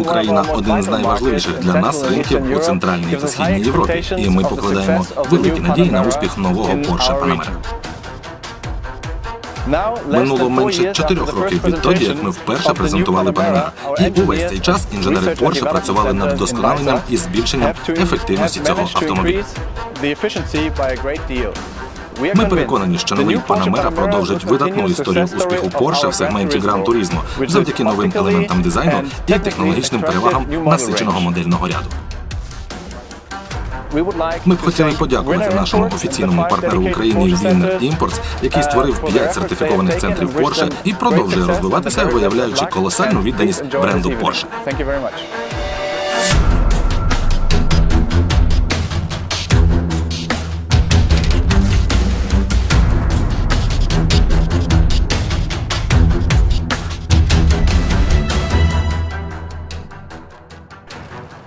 Україна один з найважливіших для нас ринків у центральній та східній Європі, і ми покладаємо великі надії на успіх нового Porsche Panamera. Минуло менше чотирьох років відтоді, як ми вперше презентували Panamera. І увесь цей час інженери Porsche працювали над вдосконаленням і збільшенням ефективності цього автомобіля. Ми переконані, що новий Panamera продовжить видатну історію успіху Porsche в сегменті Gran Turismo. Завдяки новим елементам дизайну і технологічним перевагам насиченого модельного ряду. Ми б хотіли подякувати нашому офіційному партнеру в Україні Imports, який створив 5 сертифікованих центрів Porsche і продовжує розвиватися, виявляючи колосальну відданість бренду Porsche.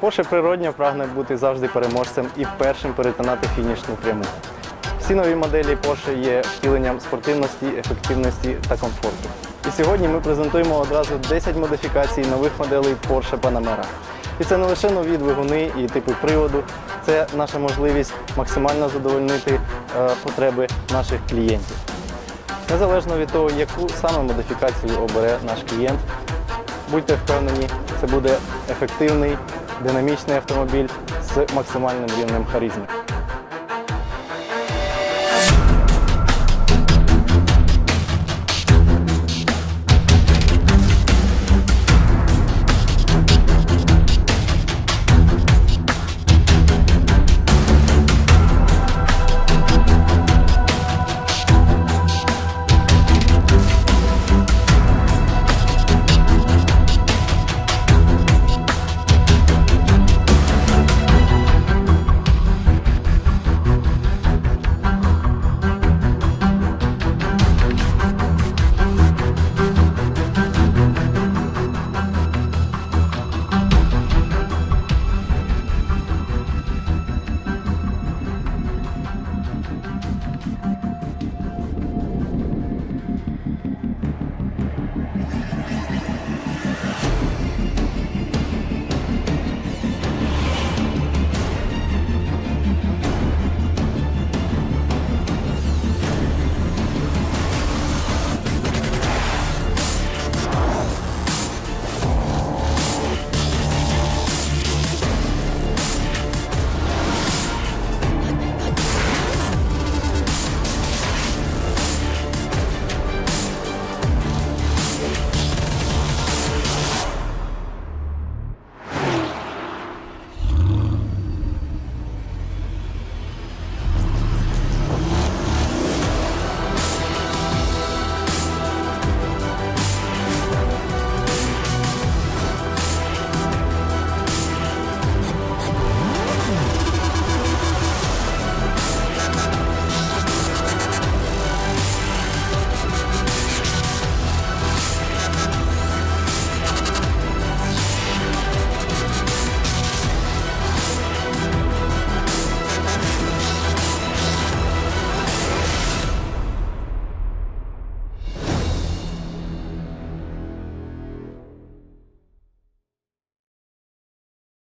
Porsche природньо прагне бути завжди переможцем і першим перетинати фінішну пряму. Всі нові моделі Porsche є втіленням спортивності, ефективності та комфорту. І сьогодні ми презентуємо одразу 10 модифікацій нових моделей Porsche Panamera. І це не лише нові двигуни і типи приводу, це наша можливість максимально задовольнити е, потреби наших клієнтів. Незалежно від того, яку саме модифікацію обере наш клієнт, будьте впевнені, це буде ефективний, динамічний автомобіль з максимальним рівнем харизми.